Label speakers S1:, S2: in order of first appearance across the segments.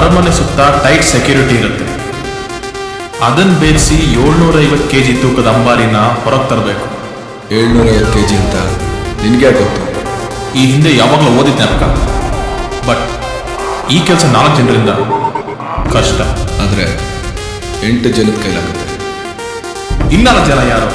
S1: ಅರಮನೆ ಸುತ್ತ tight security ಇರುತ್ತೆ. ಅದನ್ನ ಬೇರಿಸಿ ಏಳ್ನೂರ ಐವತ್ತು ಕೆ ಜಿ ತೂಕದ ಅಂಬಾರಿನ ಹೊರಗೆ ತರಬೇಕು.
S2: ಏಳ್ನೂರ ಐವತ್ತು ಕೆ ಜಿ ಅಂತ ನಿನಗೆ ಗೊತ್ತು?
S1: ಈ ಹಿಂದೆ ಯಾವಾಗಲೂ ಓದಿದ್ದೆ ಅಕ್ಕ ಬಟ್ ಈ ಕೆಲಸ ನಾಲ್ಕು ಜನರಿಂದ ಕಷ್ಟ.
S2: ಆದರೆ ಎಂಟು ಜನದ ಕೈಲಾಗುತ್ತೆ.
S1: ಇನ್ನಾರು ಜನ ಯಾರು?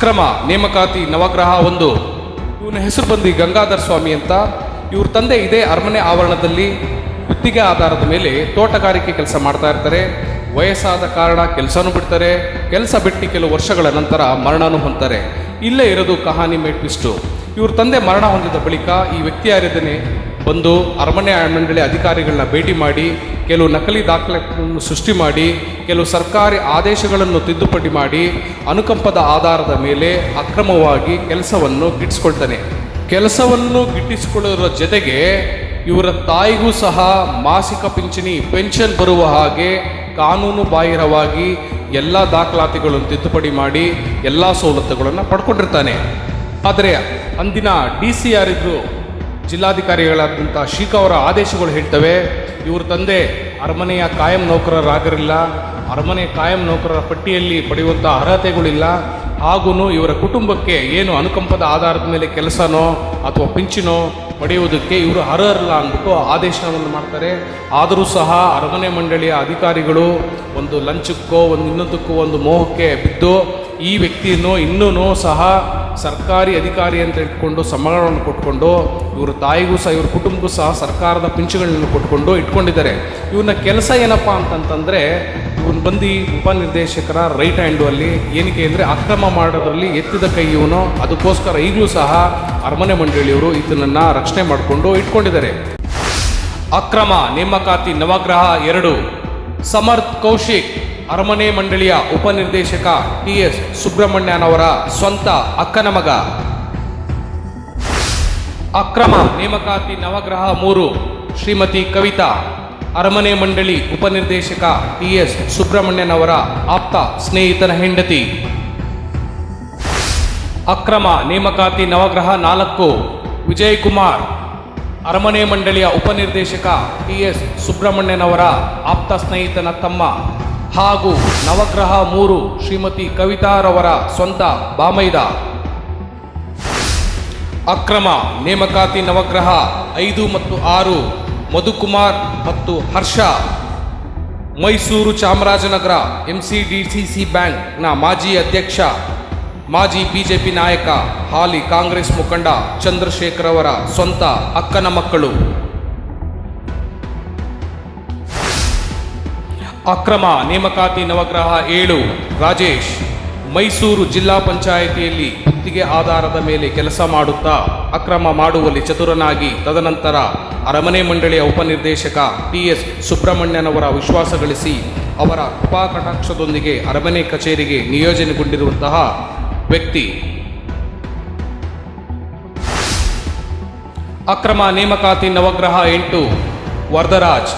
S3: ಅಕ್ರಮ ನೇಮಕಾತಿ ನವಗ್ರಹ ಒಂದು. ಇವನ ಹೆಸರು ಬಂದು ಗಂಗಾಧರ ಸ್ವಾಮಿ ಅಂತ. ಇವ್ರ ತಂದೆ ಇದೇ ಅರಮನೆ ಆವರಣದಲ್ಲಿ ಗುತ್ತಿಗೆ ಆಧಾರದ ಮೇಲೆ ತೋಟಗಾರಿಕೆ ಕೆಲಸ ಮಾಡ್ತಾ ಇರ್ತಾರೆ. ವಯಸ್ಸಾದ ಕಾರಣ ಕೆಲಸನೂ ಬಿಡ್ತಾರೆ. ಕೆಲಸ ಬಿಟ್ಟು ಕೆಲವು ವರ್ಷಗಳ ನಂತರ ಮರಣನೂ ಹೊಂದ್ತಾರೆ. ಇಲ್ಲೇ ಇರೋದು ಕಹಾನಿ ಮೇಟ್ವಿಸ್ಟು ಇವ್ರ ತಂದೆ ಮರಣ ಹೊಂದಿದ ಬಳಿಕ ಈ ವ್ಯಕ್ತಿ ಯಾರಿದ್ದಾನೆ? ಬಂದು ಅರಮನೆ ಮಂಡಳಿ ಅಧಿಕಾರಿಗಳನ್ನ ಭೇಟಿ ಮಾಡಿ, ಕೆಲವು ನಕಲಿ ದಾಖಲೆಗಳನ್ನು ಸೃಷ್ಟಿ ಮಾಡಿ, ಕೆಲವು ಸರ್ಕಾರಿ ಆದೇಶಗಳನ್ನು ತಿದ್ದುಪಡಿ ಮಾಡಿ, ಅನುಕಂಪದ ಆಧಾರದ ಮೇಲೆ ಅಕ್ರಮವಾಗಿ ಕೆಲಸವನ್ನು ಗಿಟ್ಟಿಸ್ಕೊಳ್ತಾನೆ. ಕೆಲಸವನ್ನು ಗಿಟ್ಟಿಸಿಕೊಳ್ಳೋದ್ರ ಜೊತೆಗೆ ಇವರ ತಾಯಿಗೂ ಸಹ ಮಾಸಿಕ ಪಿಂಚಣಿ, ಪೆನ್ಷನ್ ಬರುವ ಹಾಗೆ ಕಾನೂನು ಬಾಹಿರವಾಗಿ ಎಲ್ಲ ದಾಖಲಾತಿಗಳನ್ನು ತಿದ್ದುಪಡಿ ಮಾಡಿ ಎಲ್ಲ ಸವಲತ್ತುಗಳನ್ನು ಪಡ್ಕೊಂಡಿರ್ತಾನೆ. ಆದರೆ ಅಂದಿನ ಡಿ ಸಿ ಯಾರಿದ್ರು ಜಿಲ್ಲಾಧಿಕಾರಿಗಳಾದಂಥ ಶೀಖ ಅವರ ಆದೇಶಗಳು ಹೇಳ್ತವೆ, ಇವ್ರ ತಂದೆ ಅರಮನೆಯ ಕಾಯಂ ನೌಕರರಾಗಿರಲಿಲ್ಲ, ಅರಮನೆ ಕಾಯಂ ನೌಕರರ ಪಟ್ಟಿಯಲ್ಲಿ ಪಡೆಯುವಂಥ ಅರ್ಹತೆಗಳಿಲ್ಲ ಹಾಗೂ ಇವರ ಕುಟುಂಬಕ್ಕೆ ಏನು ಅನುಕಂಪದ ಆಧಾರದ ಮೇಲೆ ಕೆಲಸನೋ ಅಥವಾ ಪಿಂಚಿನೋ ಪಡೆಯುವುದಕ್ಕೆ ಇವರು ಅರ್ಹರಲ್ಲ ಅಂದ್ಬಿಟ್ಟು ಆದೇಶವನ್ನು ಮಾಡ್ತಾರೆ. ಆದರೂ ಸಹ ಅರಮನೆ ಮಂಡಳಿಯ ಅಧಿಕಾರಿಗಳು ಒಂದು ಲಂಚಕ್ಕೋ ಒಂದು ಇನ್ನೊಂದಕ್ಕೋ ಒಂದು ಮೋಹಕ್ಕೆ ಬಿದ್ದು ಈ ವ್ಯಕ್ತಿಯನ್ನು ಇನ್ನೂ ಸಹ ಸರ್ಕಾರಿ ಅಧಿಕಾರಿ ಅಂತ ಇಟ್ಕೊಂಡು ಸಂಬಳವನ್ನು ಕೊಟ್ಕೊಂಡು ಇವ್ರ ತಾಯಿಗೂ ಸಹ, ಇವ್ರ ಕುಟುಂಬಕ್ಕೂ ಸಹ ಸರ್ಕಾರದ ಪಿಂಚುಗಳನ್ನು ಕೊಟ್ಕೊಂಡು ಇಟ್ಕೊಂಡಿದ್ದಾರೆ. ಇವನ್ನ ಕೆಲಸ ಏನಪ್ಪ ಅಂತಂತಂದರೆ, ಇವನ್ ಬಂದು ಉಪನಿರ್ದೇಶಕರ ರೈಟ್ ಹ್ಯಾಂಡು ಅಲ್ಲಿ ಏನಕ್ಕೆ ಅಂದರೆ ಅಕ್ರಮ ಮಾಡೋದ್ರಲ್ಲಿ ಎತ್ತಿದ ಕೈ ಇವನು. ಅದಕ್ಕೋಸ್ಕರ ಈಗಲೂ ಸಹ ಅರಮನೆ ಮಂಡಳಿಯವರು ಇದನ್ನು ರಕ್ಷಣೆ ಮಾಡಿಕೊಂಡು ಇಟ್ಕೊಂಡಿದ್ದಾರೆ. ಅಕ್ರಮ ನೇಮಕಾತಿ ನವಗ್ರಹ ಎರಡು. ಸಮರ್ಥ್ ಕೌಶಿಕ್. ಅರಮನೆ ಮಂಡಳಿಯ ಉಪನಿರ್ದೇಶಕ ಟಿ ಎಸ್ ಸುಬ್ರಹ್ಮಣ್ಯನವರ ಸ್ವಂತ ಅಕ್ಕನ ಮಗ. ಅಕ್ರಮ ನೇಮಕಾತಿ ನವಗ್ರಹ ಮೂರು, ಶ್ರೀಮತಿ ಕವಿತಾ, ಅರಮನೆ ಮಂಡಳಿ ಉಪನಿರ್ದೇಶಕ ಟಿ ಎಸ್ ಸುಬ್ರಹ್ಮಣ್ಯನವರ ಆಪ್ತ ಸ್ನೇಹಿತನ ಹೆಂಡತಿ. ಅಕ್ರಮ ನೇಮಕಾತಿ ನವಗ್ರಹ ನಾಲ್ಕು ವಿಜಯ್ ಕುಮಾರ್ ಅರಮನೆ ಮಂಡಳಿಯ ಉಪನಿರ್ದೇಶಕ ಟಿ ಎಸ್ ಸುಬ್ರಹ್ಮಣ್ಯನವರ ಆಪ್ತ ಸ್ನೇಹಿತನ ತಮ್ಮ. ಹಾಗೂ ನವಗ್ರಹ ಮೂರು ಶ್ರೀಮತಿ ಕವಿತಾರವರ ಸ್ವಂತ ಬಾಮೈದ. ಅಕ್ರಮ ನೇಮಕಾತಿ ನವಗ್ರಹ ಐದು ಮತ್ತು ಆರು ಮಧುಕುಮಾರ್ ಮತ್ತು ಹರ್ಷ. ಮೈಸೂರು ಚಾಮರಾಜನಗರ ಎಂಸಿಡಿಸಿಸಿ ಬ್ಯಾಂಕ್ನ ಮಾಜಿ ಅಧ್ಯಕ್ಷ, ಮಾಜಿ ಬಿಜೆಪಿ ನಾಯಕ ಹಾಲಿ ಕಾಂಗ್ರೆಸ್ ಮುಖಂಡ ಚಂದ್ರಶೇಖರ್ ಅವರ ಸ್ವಂತ ಅಕ್ಕನ ಮಕ್ಕಳು. ಅಕ್ರಮ ನೇಮಕಾತಿ ನವಗ್ರಹ ಏಳು, ರಾಜೇಶ್, ಮೈಸೂರು ಜಿಲ್ಲಾ ಪಂಚಾಯಿತಿಯಲ್ಲಿ ಗುತ್ತಿಗೆ ಆಧಾರದ ಮೇಲೆ ಕೆಲಸ ಮಾಡುತ್ತಾ ಅಕ್ರಮ ಮಾಡುವಲ್ಲಿ ಚತುರನಾಗಿ, ತದನಂತರ ಅರಮನೆ ಮಂಡಳಿಯ ಉಪನಿರ್ದೇಶಕ ಟಿ ಎಸ್ ಸುಬ್ರಹ್ಮಣ್ಯನವರ ವಿಶ್ವಾಸ ಗಳಿಸಿ ಅವರ ಕಟಾಕ್ಷದೊಂದಿಗೆ ಅರಮನೆ ಕಚೇರಿಗೆ ನಿಯೋಜನೆಗೊಂಡಿರುವಂತಹ ವ್ಯಕ್ತಿ. ಅಕ್ರಮ ನೇಮಕಾತಿ ನವಗ್ರಹ ಎಂಟು ವರದರಾಜ್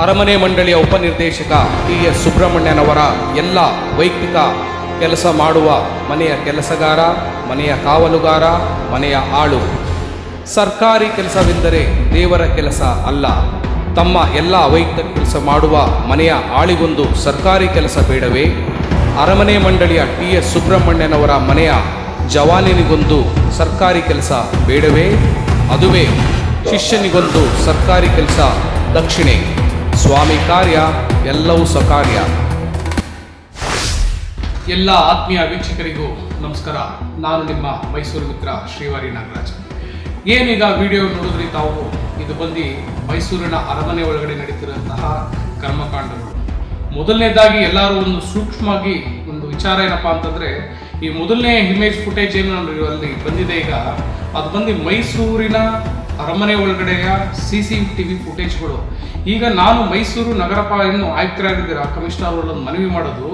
S3: ಅರಮನೆ ಮಂಡಳಿಯ ಉಪನಿರ್ದೇಶಕ ಟಿ ಎಸ್ ಸುಬ್ರಹ್ಮಣ್ಯನವರ ಎಲ್ಲ ವೈಯಕ್ತಿಕ ಕೆಲಸ ಮಾಡುವ ಮನೆಯ ಕೆಲಸಗಾರ, ಮನೆಯ ಕಾವಲುಗಾರ, ಮನೆಯ ಆಳು. ಸರ್ಕಾರಿ ಕೆಲಸವೆಂದರೆ ದೇವರ ಕೆಲಸ ಅಲ್ಲ. ತಮ್ಮ ಎಲ್ಲ ವೈಯಕ್ತಿಕ ಕೆಲಸ ಮಾಡುವ ಮನೆಯ ಆಳಿಗೊಂದು ಸರ್ಕಾರಿ ಕೆಲಸ ಬೇಡವೇ? ಅರಮನೆ ಮಂಡಳಿಯ ಟಿ ಎಸ್ ಸುಬ್ರಹ್ಮಣ್ಯನವರ ಮನೆಯ ಜವಾನಿನಿಗೊಂದು ಸರ್ಕಾರಿ ಕೆಲಸ ಬೇಡವೇ? ಅದುವೇ ಶಿಷ್ಯನಿಗೊಂದು ಸರ್ಕಾರಿ ಕೆಲಸ ದಕ್ಷಿಣೆ. ಸ್ವಾಮಿ ಕಾರ್ಯ ಎಲ್ಲವೂ ಸಕಾರ್ಯ ಎಲ್ಲ ಆತ್ಮೀಯ ವೀಕ್ಷಕರಿಗೂ ನಮಸ್ಕಾರ. ನಾನು ನಿಮ್ಮ ಮೈಸೂರು ಮಿತ್ರ ಶ್ರೀವಾರಿ ನಾಗರಾಜ್. ಏನೀಗ ವಿಡಿಯೋ ನೋಡಿದ್ರಿ ತಾವು, ಇದು ಬಂದು ಮೈಸೂರಿನ ಅರಮನೆ ಒಳಗಡೆ ನಡೀತಿರುವಂತಹ ಕರ್ಮಕಾಂಡಗಳು. ಮೊದಲನೇದಾಗಿ ಎಲ್ಲರೂ ಒಂದು ಸೂಕ್ಷ್ಮವಾಗಿ ಒಂದು ವಿಚಾರ ಏನಪ್ಪಾ ಅಂತಂದ್ರೆ, ಈ ಮೊದಲನೇ ಇಮೇಜ್ ಫುಟೇಜ್ ಏನು ಅಲ್ಲಿ ಬಂದಿದೆ ಈಗ, ಅದು ಬಂದು ಮೈಸೂರಿನ ಅರಮನೆ ಒಳಗಡೆಯ ಸಿ ಸಿ ಟಿ ವಿ ಫುಟೇಜ್ಗಳು ಈಗ ನಾನು ಮೈಸೂರು ನಗರ ಪಾಲಿಕೆಯನ್ನು ಆಯುಕ್ತರಾಗಿದ್ದೀರ ಕಮಿಷನರ್ ಅವರನ್ನು ಮನವಿ ಮಾಡೋದು,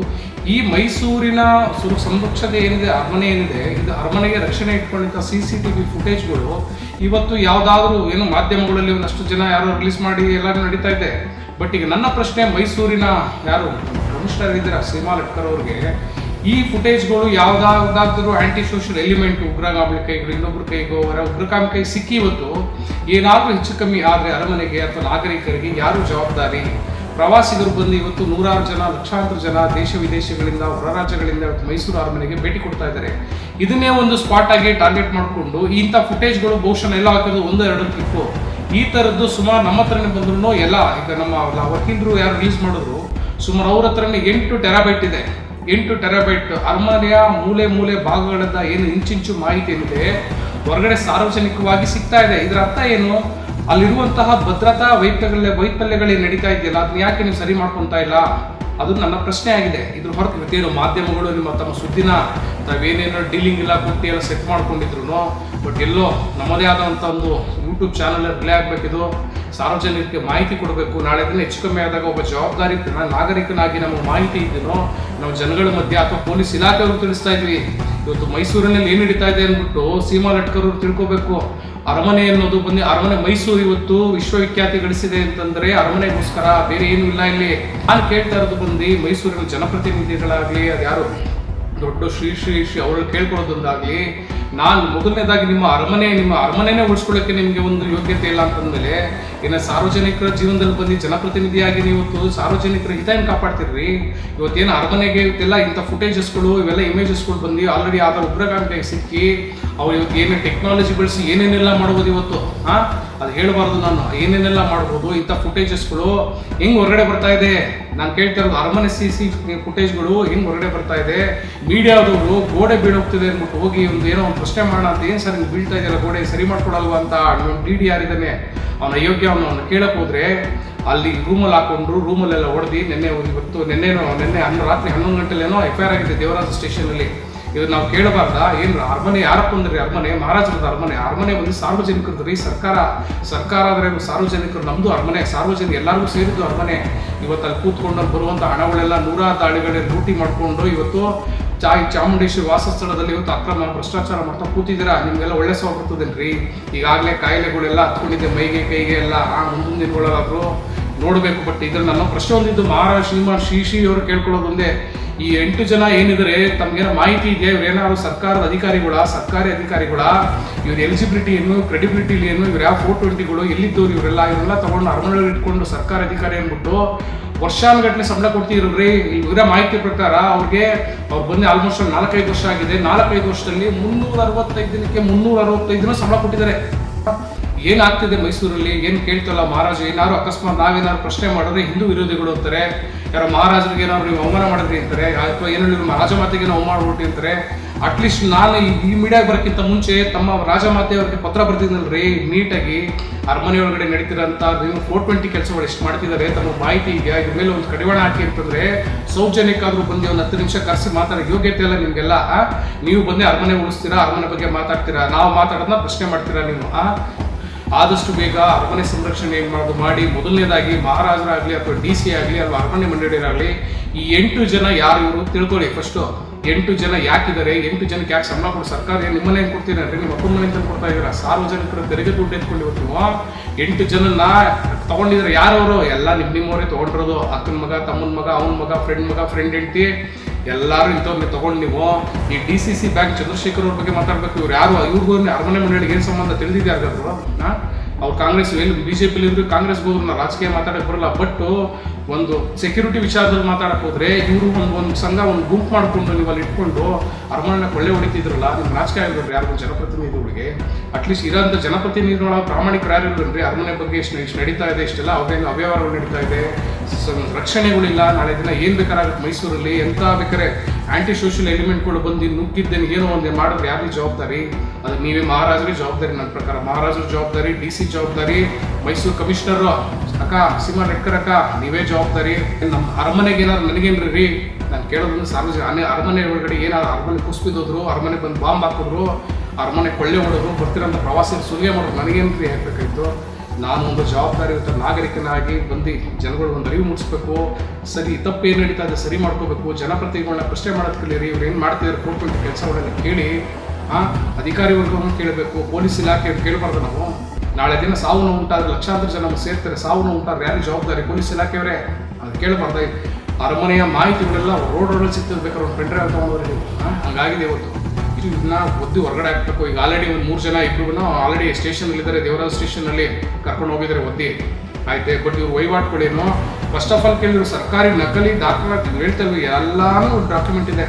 S3: ಈ ಮೈಸೂರಿನ ಸುರು ಸಂರಕ್ಷತೆ ಏನಿದೆ, ಅರಮನೆ ಏನಿದೆ, ಇದು ಅರಮನೆಗೆ ರಕ್ಷಣೆ ಇಟ್ಕೊಂಡಿದ್ದ ಸಿ ಸಿ ಟಿ ವಿ ಫುಟೇಜ್ಗಳು ಇವತ್ತು ಯಾವುದಾದ್ರೂ ಏನು ಮಾಧ್ಯಮಗಳಲ್ಲಿ ಒಂದಷ್ಟು ಜನ ಯಾರೋ ರಿಲೀಸ್ ಮಾಡಿ ಎಲ್ಲರೂ ನಡೀತಾ ಇದೆ. ಬಟ್ ಈಗ ನನ್ನ ಪ್ರಶ್ನೆ ಮೈಸೂರಿನ ಯಾರು ಕಮಿಷನರ್ ಇದ್ದೀರಾ ಸೀಮಾ ಲಟ್ಕರ್ ಅವ್ರಿಗೆ ಈ ಫುಟೇಜ್ಗಳು ಯಾವುದಾದ್ರೂ ಆಂಟಿ ಸೋಷಿಯಲ್ ಎಲಿಮೆಂಟ್ ಉಗ್ರಗಾಮಿ ಕೈಗಳು, ಇನ್ನೊಬ್ರ ಕೈಗೋ ಅವರ ಉಗ್ರಗಾಮಿ ಕೈ ಸಿಕ್ಕಿ ಇವತ್ತು ಏನಾದರೂ ಹೆಚ್ಚು ಕಮ್ಮಿ ಆದರೆ ಅರಮನೆಗೆ ಅಥವಾ ನಾಗರಿಕರಿಗೆ ಯಾರು ಜವಾಬ್ದಾರಿ? ಪ್ರವಾಸಿಗರು ಬಂದು ಇವತ್ತು ನೂರಾರು ಜನ, ಲಕ್ಷಾಂತರ ಜನ ದೇಶ ವಿದೇಶಗಳಿಂದ, ಹೊರ ರಾಜ್ಯಗಳಿಂದ ಇವತ್ತು ಮೈಸೂರು ಅರಮನೆಗೆ ಭೇಟಿ ಕೊಡ್ತಾ ಇದ್ದಾರೆ. ಇದನ್ನೇ ಒಂದು ಸ್ಪಾಟ್ ಆಗಿ ಟಾರ್ಗೆಟ್ ಮಾಡಿಕೊಂಡು ಇಂಥ ಫುಟೇಜ್ಗಳು ಬಹುಶಃ ಎಲ್ಲ ಹಾಕೋದು ಒಂದು, ಎರಡು ಈ ಥರದ್ದು ಸುಮಾರು ನಮ್ಮ ಹತ್ರನೇ ಬಂದ್ರು ಎಲ್ಲ. ಈಗ ನಮ್ಮ ವಕೀಲರು ಯಾರು ರಿಲೀಸ್ ಮಾಡಿದ್ರು, ಸುಮಾರು ಅವ್ರ ಹತ್ರನೇ ಎಂಟು ಟೆರಾಬೈಟ್ ಇದೆ. ಎಂಟು ಟೆರಾಬೈಟ್ ಅರಮನೆಯ ಮೂಲೆ ಮೂಲೆ ಭಾಗಗಳಿಂದ ಏನು ಇಂಚಿಂಚು ಮಾಹಿತಿ ಏನಿದೆ ಹೊರಗಡೆ ಸಾರ್ವಜನಿಕವಾಗಿ ಸಿಗ್ತಾ ಇದೆ. ಇದರ ಅರ್ಥ ಏನು? ಅಲ್ಲಿರುವಂತಹ ಭದ್ರತಾ ವೈಫಲ್ಯ ವೈಫಲ್ಯಗಳೇ ನಡೀತಾ ಇದೆಯಲ್ಲ, ಅದನ್ನ ಯಾಕೆ ನೀವು ಸರಿ ಮಾಡ್ಕೊತಾ ಇಲ್ಲ? ಅದು ನನ್ನ ಪ್ರಶ್ನೆ ಆಗಿದೆ. ಇದ್ರ ಹೊರತು ಇವತ್ತೇನು ಮಾಧ್ಯಮಗಳು ನಿಮ್ಮ ತಮ್ಮ ಸುದ್ದಿನ ತಾವೇನೇನೋ ಡೀಲಿಂಗ್ ಇಲ್ಲ ಕೊಟ್ಟು ಎಲ್ಲ ಸೆಟ್ ಮಾಡ್ಕೊಂಡಿದ್ರು ಬಟ್ ಎಲ್ಲೋ ನಮ್ಮದೇ ಆದಂಥ ಒಂದು ಯೂಟ್ಯೂಬ್ ಚಾನಲ್ ರಿಲೇ ಆಗಬೇಕಿದು. ಸಾರ್ವಜನಿಕರಿಗೆ ಮಾಹಿತಿ ಕೊಡಬೇಕು. ನಾಳೆ ದಿನ ಹೆಚ್ಚು ಕಮ್ಮಿ ಆದಾಗ ಒಬ್ಬ ಜವಾಬ್ದಾರಿ ನಾಗರಿಕನಾಗಿ ನಮಗೆ ಮಾಹಿತಿ ಇದ್ದೀನೋ ನಾವು ಜನಗಳ ಮಧ್ಯೆ ಅಥವಾ ಪೊಲೀಸ್ ಇಲಾಖೆಯವರು ತಿಳಿಸ್ತಾ ಇದ್ವಿ. ಇವತ್ತು ಮೈಸೂರಿನಲ್ಲಿ ಏನು ನಡೀತಾ ಇದೆ ಅಂದ್ಬಿಟ್ಟು ಸೀಮಾ ಲಟ್ಕರ್ ಅವ್ರು ತಿಳ್ಕೊಬೇಕು. ಅರಮನೆ ಅನ್ನೋದು ಬಂದು ಅರಮನೆ ಮೈಸೂರು ಇವತ್ತು ವಿಶ್ವವಿಖ್ಯಾತಿ ಗಳಿಸಿದೆ ಅಂತಂದ್ರೆ ಅರಮನೆಗೋಸ್ಕರ ಬೇರೆ ಏನು ಇಲ್ಲ ಇಲ್ಲಿ ನಾನು ಕೇಳ್ತಾ ಇರೋದು ಬಂದು ಮೈಸೂರಿನ ಜನಪ್ರತಿನಿಧಿಗಳಾಗ್ಲಿ, ಅದ್ಯಾರು ದೊಡ್ಡ ಶ್ರೀ ಶ್ರೀ ಶ್ರೀ ಅವ್ರಲ್ಲಿ ಕೇಳ್ಕೊಳ್ಳೋದೊಂದಾಗ್ಲಿ ನಾನು ಮೊದಲನೇದಾಗಿ ನಿಮ್ಮ ಅರಮನೆ, ನಿಮ್ಮ ಅರಮನೆನೇ ಉಳಿಸ್ಕೊಳ್ಳೋಕೆ ನಿಮಗೆ ಒಂದು ಯೋಗ್ಯತೆ ಇಲ್ಲ ಅಂತಂದ್ಮೇಲೆ, ಇನ್ನು ಸಾರ್ವಜನಿಕರ ಜೀವನದಲ್ಲಿ ಬಂದು ಜನಪ್ರತಿನಿಧಿಯಾಗಿ ನೀವು ಇವತ್ತು ಸಾರ್ವಜನಿಕರ ಹಿತ ಏನು ಕಾಪಾಡ್ತಿರ್ರಿ. ಇವತ್ತೇನು ಅರಮನೆಗೆ ಇವತ್ತೆಲ್ಲ ಇಂಥ ಫುಟೇಜಸ್ಗಳು ಇವೆಲ್ಲ ಇಮೇಜಸ್ಗಳು ಬಂದು ಆಲ್ರೆಡಿ ಆದ ಉಗ್ರಗಾಮಿಗೆ ಸಿಕ್ಕಿ ಅವ್ರು ಇವತ್ತು ಏನೇನು ಟೆಕ್ನಾಲಜಿ ಬಳಸಿ ಏನೇನೆಲ್ಲ ಮಾಡ್ಬೋದು ಇವತ್ತು, ಹಾಂ? ಅದು ಹೇಳಬಾರ್ದು ನಾನು. ಏನೇನೆಲ್ಲ ಮಾಡ್ಬೋದು, ಇಂಥ ಫುಟೇಜಸ್ಗಳು ಹೆಂಗೆ ಹೊರಗಡೆ ಬರ್ತಾ ಇದೆ? ನಾನು ಕೇಳ್ತಾ ಇರೋದು ಅರಮನೆ ಸಿ ಸಿ ಫುಟೇಜ್ಗಳು ಹೆಂಗೆ ಹೊರಗಡೆ ಬರ್ತಾ ಇದೆ? ಮೀಡಿಯಾದವರು ಗೋಡೆ ಬೀಳೋಗ್ತಿದೆ ಅಂದ್ಬಿಟ್ಟು ಹೋಗಿ ಒಂದು ಏನೋ ಒಂದು ಪ್ರಶ್ನೆ ಮಾಡೋಣ ಅಂತ ಏನು ಸರ್ ಹಿಂಗೆ ಬೀಳ್ತಾ ಇದೆಯಲ್ಲ ಗೋಡೆ ಸರಿ ಮಾಡ್ಕೊಡಲ್ವ ಅಂತ ಡಿ ಡಿ ಯಾರಿದ್ದಾನೆ ಅವನ ಅಯೋಗ್ಯ ಅವನು ಅವನು ಕೇಳಕ್ಕೆ ಹೋದ್ರೆ ಅಲ್ಲಿ ರೂಮಲ್ಲಿ ಹಾಕೊಂಡ್ರು ರೂಮಲ್ಲೆಲ್ಲ ಹೊಡೆದು ನಿನ್ನೆ ಇವತ್ತು ನಿನ್ನೆನೋ, ನಿನ್ನೆ ಹನ್ನೊಂದು ರಾತ್ರಿ ಹನ್ನೊಂದು ಗಂಟೆಲೇನೋ ಎಫ್ ಐ ಆರ್ ಆಗಿದೆ ದೇವರಾಜ ಸ್ಟೇಷನಲ್ಲಿ ಇದು ನಾವು ಕೇಳಬಾರ್ದ. ಏನು ಅರಮನೆ, ಯಾರಪ್ಪ ಅಂದ್ರೆ ಅರಮನೆ ಮಹಾರಾಜರದ ಅರಮನೆ. ಅರಮನೆ ಬಂದು ಸಾರ್ವಜನಿಕರದ್ದು ರೀ, ಸರ್ಕಾರ. ಸರ್ಕಾರ ಆದರೆ ಸಾರ್ವಜನಿಕರು ನಮ್ಮದು ಅರಮನೆ. ಸಾರ್ವಜನಿಕ ಎಲ್ಲರಿಗೂ ಸೇರಿದ್ದು ಅರಮನೆ. ಇವತ್ತು ಅಲ್ಲಿ ಕೂತ್ಕೊಂಡು ಬರುವಂಥ ಹಣಗಳೆಲ್ಲ ನೂರಾರು ದಾಳಿಗಳೇ ಲೂಟಿ ಮಾಡಿಕೊಂಡು ಇವತ್ತು ಚಾ ಚಾಮುಂಡೇಶ್ವರಿ ವಾಸಸ್ಥಳದಲ್ಲಿ ಇವತ್ತು ಅಕ್ರಮ ಭ್ರಷ್ಟಾಚಾರ ಮಾಡ್ತಾ ಕೂತಿದ್ದೀರಾ? ನಿಮಗೆಲ್ಲ ಒಳ್ಳೆ ಸಹ ಬರ್ತದೇನ್ರಿ. ಈಗಾಗಲೇ ಕಾಯಿಲೆಗಳೆಲ್ಲ ಹತ್ಕೊಂಡಿದ್ದೆ ಮೈಗೆ ಕೈಗೆ ಎಲ್ಲ. ಮುಂದಿನ ದಿನಗಳಾದ್ರು ನೋಡಬೇಕು ಬಟ್ ಇದ್ರ ನಾನು ಪ್ರಶ್ನೆ ಒಂದಿದ್ದು, ಮಹಾರಾಜ ಶ್ರೀಮಾನ್ ಶ್ರೀ ಶ್ರೀ ಅವರು ಕೇಳ್ಕೊಳ್ಳೋದೊಂದೇ ಈ ಎಂಟು ಜನ ಏನಿದ್ರೆ, ತಮ್ಗೇನೋ ಮಾಹಿತಿ ಇದೆ ಇವ್ರು ಏನಾದ್ರು ಸರ್ಕಾರದ ಅಧಿಕಾರಿಗಳ? ಸರ್ಕಾರಿ ಅಧಿಕಾರಿಗಳ? ಇವ್ರ ಎಲಿಜಿಬಿಲಿಟಿ ಏನು ಕ್ರೆಡಿಬಿಲಿಟಿ ಏನು, ಇವ್ರು ಯಾವ ಫೋರ್ ಟ್ವೆಂಟಿಗಳು ಎಲ್ಲಿದ್ದವ್ರು ಇವರೆಲ್ಲ? ಇವರೆಲ್ಲ ತಗೊಂಡು ಅರಮನೆ ಇಟ್ಕೊಂಡು ಸರ್ಕಾರ ಅಧಿಕಾರಿ ಅಂದ್ಬಿಟ್ಟು ವರ್ಷಾನುಗಟ್ಟಲೆ ಸಂಬಳ ಕೊಡ್ತಿದ್ರಿ ಇವರ ಮಾಹಿತಿ ಪ್ರಕಾರ ಅವ್ರಿಗೆ ಅವ್ರು ಬಂದು ಆಲ್ಮೋಸ್ಟ್ ನಾಲ್ಕೈದು ವರ್ಷ ಆಗಿದೆ. ನಾಲ್ಕೈದು ವರ್ಷದಲ್ಲಿ ಮುನ್ನೂರ ಅರವತ್ತೈದು ದಿನಕ್ಕೆ ಮುನ್ನೂರ ಅರವತ್ತೈದು ದಿನ ಸಂಬಳ ಕೊಟ್ಟಿದ್ದಾರೆ. ಏನಾಗ್ತಿದೆ ಮೈಸೂರಲ್ಲಿ? ಏನು ಕೇಳ್ತಲ್ಲ ಮಹಾರಾಜ? ಏನಾದ್ರು ಅಕಸ್ಮಾತ್ ನಾವೇನಾದ್ರು ಪ್ರಶ್ನೆ ಮಾಡಿದ್ರೆ ಹಿಂದೂ ವಿರೋಧಿಗಳು ಅಂತಾರೆ. ಯಾರೋ ಮಹಾರಾಜರಿಗೆ ಏನಾದ್ರು ನೀವು ಅವಮಾನ ಮಾಡಿದ್ರಿ ಅಂತಾರೆ. ಅಥವಾ ಏನೋ ನಿಮ್ಮ ರಾಜಮಾತೆಗೆ ನಾವು ಮಾಡ್ಬಿಟ್ಟಿ ಅಂತಾರೆ. ಅಟ್ಲೀಸ್ಟ್ ನಾನು ಈ- ಮೀಡಿಯಾಗೆ ಬರೋಕ್ಕಿಂತ ಮುಂಚೆ ತಮ್ಮ ರಾಜಮಾತೆ ಅವ್ರಿಗೆ ಪತ್ರ ಬರ್ತಿದ್ನಲ್ರಿ ನೀಟಾಗಿ. ಅರಮನೆ ಒಳಗಡೆ ನಡೀತಿರೋಂಥ ನೀವು ಫೋರ್ ಟ್ವೆಂಟಿ ಕೆಲಸಗಳು ಎಷ್ಟು ಮಾಡ್ತಿದ್ದಾರೆ ತಮ್ಮ ಮಾಹಿತಿ ಇದೆಯಾ? ಇದ್ರ ಮೇಲೆ ಒಂದು ಕಡಿವಾಣ ಹಾಕಿ ಅಂತಂದ್ರೆ, ಸೌಜನ್ಯಕ್ಕಾದ್ರೂ ಬಂದು ಒಂದು ಹತ್ತು ನಿಮಿಷ ಕರೆಸಿ ಮಾತಾಡೋ ಯೋಗ್ಯತೆ ಇಲ್ಲ ನಿಮಗೆಲ್ಲ ನೀವು ಬಂದೇ ಅರಮನೆ ಉಳಿಸ್ತೀರಾ? ಅರಮನೆ ಬಗ್ಗೆ ಮಾತಾಡ್ತೀರಾ? ನಾವು ಮಾತಾಡೋದನ್ನ ಪ್ರಶ್ನೆ ಮಾಡ್ತೀರಾ ನೀವು ಆದಷ್ಟು ಬೇಗ ಅರಮನೆ ಸಂರಕ್ಷಣೆ ಏನು ಮಾಡಿ. ಮೊದಲನೇದಾಗಿ ಮಹಾರಾಜರಾಗಲಿ ಅಥವಾ ಡಿ ಸಿ ಆಗಲಿ ಅಥವಾ ಅರಮನೆ ಮಂಡಳಿಯರಾಗಲಿ, ಈ ಎಂಟು ಜನ ಯಾರು ಇವರು ತಿಳ್ಕೊಳ್ಳಿ ಫಸ್ಟು ಎಂಟು ಜನ ಯಾಕಿದ್ದಾರೆ ಎಂಟು ಜನಕ್ಕೆ ಯಾಕೆ ಸಂಬಳ ಕೊಡೋ ಸರ್ಕಾರ ಏನು ನಿಮ್ಮನೆ ಏನು ಕೊಡ್ತೀರಿ? ನಿಮ್ಮ ಅಪ್ಪನ ಮನೆ ಅಂತ ಕೊಡ್ತಾ ಇದ್ದೀರಾ? ಸಾರ್ವಜನಿಕರ ತೆರಿಗೆ ದುಡ್ಡು ಎತ್ಕೊಂಡು ಇವತ್ತು ಎಂಟು ಜನನ್ನ ತಗೊಂಡಿದ್ರೆ ಯಾರವರು? ಎಲ್ಲ ನಿಮ್ಮ ನಿಮ್ಮವರೇ ತೊಗೊಂಡಿರೋದು ಅಕ್ಕನ ಮಗ, ತಮ್ಮನ ಮಗ, ಅವನ ಮಗ ಫ್ರೆಂಡ್ ಮಗ ಫ್ರೆಂಡ್ ಹೆಂಡ್ತಿ. ಎಲ್ಲರೂ ಇಂಥವ್ರನ್ನ ತಗೊಂಡು ನೀವು ಈ D C C bank Chandrashekar ಅವ್ರ ಬಗ್ಗೆ ಮಾತಾಡ್ಬೇಕು. ಇವ್ರು ಯಾರು? ಇವ್ರಿಗೂ ಅರಮನೆ ಮಂಡಳಿಗೆ ಏನು ಸಂಬಂಧ ತಿಳಿದಿದೆ ಯಾರು ಅವ್ರು ಕಾಂಗ್ರೆಸ್ ಎಲ್ಲಿ ಬಿ ಜೆ ಪಿಲಿ ಇದ್ರು ಕಾಂಗ್ರೆಸ್ ರಾಜಕೀಯ ಮಾತಾಡಕ್ಕೆ ಬರಲ್ಲ. ಬಟ್ ಒಂದು ಸೆಕ್ಯೂರಿಟಿ ವಿಚಾರದಲ್ಲಿ ಮಾತಾಡಕ್ಕೆ ಹೋದ್ರೆ ಇವರು ಒಂದು ಒಂದು ಸಂಘ ಒಂದು ಗುಂಪು ಮಾಡ್ಕೊಂಡು ನೀವು ಅಲ್ಲಿ ಇಟ್ಕೊಂಡು ಅರಮನೆ ಕೊಳ್ಳೆ ಹೊಡಿತಿದ್ರಲ್ಲ ನಿಮ್ಮ ರಾಜಕೀಯ ಆಗಿರೋರು ಯಾರು? ಜನಪ್ರತಿನಿಧಿಗಳಿಗೆ. ಅಟ್ಲೀಸ್ಟ್ ಇರೋಂಥ ಜನಪ್ರತಿನಿಧಿಗಳ ಪ್ರಾಮಾಣಿಕರು ಯಾರು ಇಲ್ವನ್ರಿ ಅರಮನೆ ಬಗ್ಗೆ ಇಷ್ಟು ಇಷ್ಟು ನಡೀತಾ ಇದೆ, ಇಷ್ಟೆಲ್ಲ ಅವ್ರೇನು ಅವ್ಯವಹಾರಗಳು ನಡೀತಾ ಇದೆ. ರಕ್ಷಣೆಗಳಿಲ್ಲ, ನಾಳೆ ದಿನ ಏನು ಬೇಕಾಗುತ್ತೆ ಮೈಸೂರಲ್ಲಿ ಎಂಥ ಬೇಕಾದ್ರೆ ಆ್ಯಂಟಿ ಸೋಷಿಯಲ್ ಎಲಿಮೆಂಟ್ಗಳು ಬಂದು ನುಗ್ಗಿದ್ದೇನೆ ಏನೋ ಒಂದು ಮಾಡಿದ್ರೆ ಯಾರಿಗೆ ಜವಾಬ್ದಾರಿ? ಅದು ನೀವೇ ಮಹಾರಾಜರೇ ಜವಾಬ್ದಾರಿ ನನ್ನ ಪ್ರಕಾರ. ಮಹಾರಾಜರ ಜವಾಬ್ದಾರಿ, ಡಿ ಸಿ ಜವಾಬ್ದಾರಿ, ಮೈಸೂರು ಕಮಿಷನರು, ಅಕ್ಕ ಸಿಮಾ ರೆಡ್ಕರ್ ಅಕ್ಕ, ನೀವೇ ಜವಾಬ್ದಾರಿ. ನಮ್ಮ ಅರಮನೆಗೆ ಏನಾದ್ರು ನನಗೇನು ರೀ? ನಾನು ಕೇಳೋದು ಸಾರ್ವಜನಿಕ ಅರಮನೆ ಒಳಗಡೆ ಏನಾದ್ರು ಅರಮನೆ ಕುಸ್ಬಿದ್ದೋದ್ರು, ಅರಮನೆ ಬಂದು ಬಾಂಬ್ ಹಾಕಿದ್ರು ಅರಮನೆ ಕೊಳ್ಳೆ ಹೊಡೆದು ಬರ್ತಿರೋಂಥ ಪ್ರವಾಸಿಗರು ಸುಲಿಗೆ ಮಾಡೋದು ರೀ ಆಗಬೇಕಾಯ್ತು ನಾನು ಒಂದು ಜವಾಬ್ದಾರಿಯುತ ನಾಗರಿಕನಾಗಿ ಬಂದು ಜನಗಳು ಒಂದು ಅರಿವು ಮೂಡಿಸ್ಬೇಕು ಸರಿ ತಪ್ಪು ಏನು ನಡೀತಾ ಇದೆ ಸರಿ ಮಾಡ್ಕೋಬೇಕು ಜನಪ್ರತಿನಿಧಿಗಳನ್ನ ಪ್ರಶ್ನೆ ಮಾಡೋದು ಕಲೀರಿ ಇವ್ರು ಏನು ಮಾಡ್ತಿದ್ದಾರೆ ಕೋರ್ಟ್ ಕೆಲಸಗಳನ್ನ ಕೇಳಿ ಹಾಂ ಅಧಿಕಾರಿ ವರ್ಗವನ್ನು ಕೇಳಬೇಕು ಪೊಲೀಸ್ ಇಲಾಖೆ ಕೇಳಬಾರ್ದು ನಾವು. ನಾಳೆ ದಿನ ಸಾವು ನೋವು ಉಂಟಾದ್ರೆ ಲಕ್ಷಾಂತರ ಜನ ಸೇರ್ತಾರೆ ಸಾವು ನೋವು ಉಂಟಾದ್ರೆ ಯಾರು ಜವಾಬ್ದಾರಿ? ಪೊಲೀಸ್ ಇಲಾಖೆಯವರೇ ಅದು ಕೇಳಬಾರ್ದು ಅರಮನೆಯ ಮಾಹಿತಿಗಳೆಲ್ಲ ರೋಡ್ ರೋಡಲ್ಲಿ ಸಿಗ್ತಿರ್ಬೇಕಾದ್ರೆ ಒಂದು ಪೆಂಡ್ರೆ ಅಂತ ಆ, ಹಂಗಾಗಿದೆ ಇವತ್ತು. ಇದನ್ನ ಒದ್ದು ಹೊರಗಡೆ ಹಾಕ್ಬೇಕು. ಈಗ ಆಲ್ರೆಡಿ ಒಂದು ಮೂರು ಜನ ಇಬ್ಬರು ಆಲ್ರೆಡಿ ಸ್ಟೇಷನ್ ಇದ್ದಾರೆ ದೇವರಾಜ್ ಸ್ಟೇಷನಲ್ಲಿ ಕರ್ಕೊಂಡು ಹೋಗಿದ್ದಾರೆ ಒದ್ದಿ. ಆಯ್ತೆ? ಬಟ್ ಇವ್ರು ವಹಿವಾಟುಗಳೇನು ಫಸ್ಟ್ ಆಫ್ ಆಲ್ ಕೇಳಿದ್ರು, ಸರ್ಕಾರಿ ನಕಲಿ ದಾಖಲಾತಿ ಹೇಳ್ತೇವೆ ಎಲ್ಲಾನು ಡಾಕ್ಯುಮೆಂಟ್ ಇದೆ.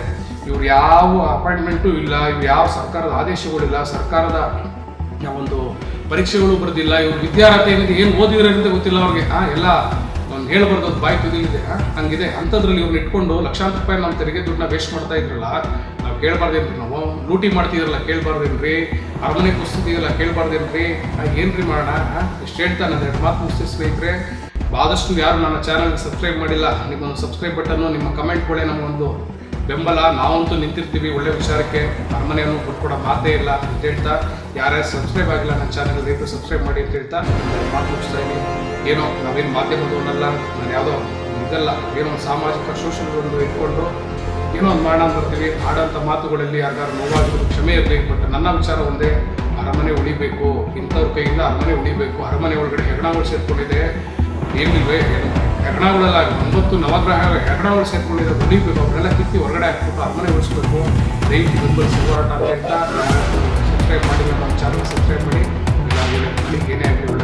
S3: ಇವ್ರು ಯಾವ ಅಪಾಯಿಂಟ್ಮೆಂಟು ಇಲ್ಲ, ಇವ್ರು ಯಾವ ಸರ್ಕಾರದ ಆದೇಶಗಳಿಲ್ಲ ಸರ್ಕಾರದ ಒಂದು ಪರೀಕ್ಷೆಗಳು ಬರೋದಿಲ್ಲ, ಇವ್ರು ವಿದ್ಯಾರ್ಹತೆ ಏನಿದೆ, ಏನು ಓದಿದ್ರೆ ಅಂತ ಗೊತ್ತಿಲ್ಲ ಅವ್ರಿಗೆ. ಹಾಂ ಎಲ್ಲ ಒಂದು ಹೇಳ್ಬಾರ್ದು ಅದು ಬಾಯಿ ತುದಿಲಿದೆ. ಇದೆ ಹಂಗಿದೆ. ಅಂಥದ್ರಲ್ಲಿ ಇವ್ರನ್ನ ಇಟ್ಕೊಂಡು ಲಕ್ಷಾಂತರ ರೂಪಾಯಿ ನಮ್ಮ ತೆರಿಗೆ ದುಡ್ಡನ್ನ ವೇಸ್ಟ್ ಮಾಡ್ತಾ ಇದ್ರಲ್ಲ ಕೇಳಬಾರ್ದೇನ್ರಿ ನಾವು? ಲೂಟಿ ಮಾಡ್ತಿದ್ರಲ್ಲ ಕೇಳಬಾರ್ದೇನ್ರಿ? ಅರಮನೆ ಕುಸ್ತಿದೆಯಲ್ಲ ಕೇಳಬಾರ್ದೇನ್ರಿ? ಏನ್ರಿ ಮಾಡೋಣ? ಆ, ಇಷ್ಟು ಹೇಳ್ತಾ ನಾನು ಎರಡು ಮಾತು ಮುಗಿಸಿ ಸ್ನೇಹಿತರೆ. ಆದಷ್ಟು ಯಾರು ನನ್ನ ಚಾನಲ್ಗೆ ಸಬ್ಸ್ಕ್ರೈಬ್ ಮಾಡಿಲ್ಲ ನಿಮ್ಮೊಂದು ಸಬ್ಸ್ಕ್ರೈಬ್ ಬಟನ್ನು ನಿಮ್ಮ ಕಮೆಂಟ್ಗಳೇ ನಮಗೊಂದು ಬೆಂಬಲ. ನಾವಂತೂ ನಿಂತಿರ್ತೀವಿ ಒಳ್ಳೆ ವಿಚಾರಕ್ಕೆ. ಅರಮನೆಯನ್ನು ಕೊಟ್ಕೊಡೋ ಮಾತೇ ಇಲ್ಲ ಅಂತ ಹೇಳ್ತಾ. ಯಾರ್ಯಾರು ಸಬ್ಸ್ಕ್ರೈಬ್ ಆಗಿಲ್ಲ ನನ್ನ ಚಾನಲ್ ರೈತರು ಸಬ್ಸ್ಕ್ರೈಬ್ ಮಾಡಿ ಅಂತ ಹೇಳ್ತಾ ಮಾತು ಮುಗಿಸ್ತಾ ಇದ್ದೀನಿ. ಏನೋ ನಾವೇನು ಮಾಧ್ಯಮದವನ್ನಲ್ಲ ನಾನು ಯಾವುದೋ ಇದಲ್ಲ ಏನೋ ಸಾಮಾಜಿಕ ಶೋಷಣೆಗಳನ್ನು ಇಟ್ಕೊಂಡು ಏನೋ ಒಂದು ಮಾಡೋಣ ಬರ್ತೀವಿ ಆಡೋಂಥ ಮಾತುಗಳಲ್ಲಿ ಯಾರಿಗಾದ್ರು ನೋವಾಗಿರೋದು ಕ್ಷಮೆ ಇರಬೇಕು ಬಟ್ ನನ್ನ ವಿಚಾರ ಒಂದೇ, ಅರಮನೆ ಉಳಿಬೇಕು, ಇಂಥವ್ರ ಕೈಯಿಂದ ಅರಮನೆ ಉಳಿಬೇಕು, ಅರಮನೆ ಒಳಗಡೆ ಹೆಗಣಗಳು ಸೇರ್ಕೊಂಡಿದೆ ಏನಿಲ್ವೇ ಹೆಗಣಗಳೆಲ್ಲ ಒಂಬತ್ತು ನವಗ್ರಹ ಹೆಗಣಗಳು ಸೇರ್ಕೊಂಡಿದೆ ಉಳಿಬೇಕು, ಅವರೆಲ್ಲ ಕಿತ್ತಿ ಹೊರಗಡೆ ಹಾಕ್ಬಿಟ್ಟು ಅರಮನೆ ಉಳಿಸ್ಬೇಕು. ದಯವಿಟ್ಟು ಬೆಂಬಲಿಸಿ ಹೋರಾಟ ಅಂತ ಸಬ್ಸ್ಕ್ರೈಬ್ ಮಾಡಿ ನಮ್ಮ ಚಾನಲ್ ಸಬ್ಸ್ಕ್ರೈಬ್ ಮಾಡಿ. ಏನೇ ಆಗಲಿ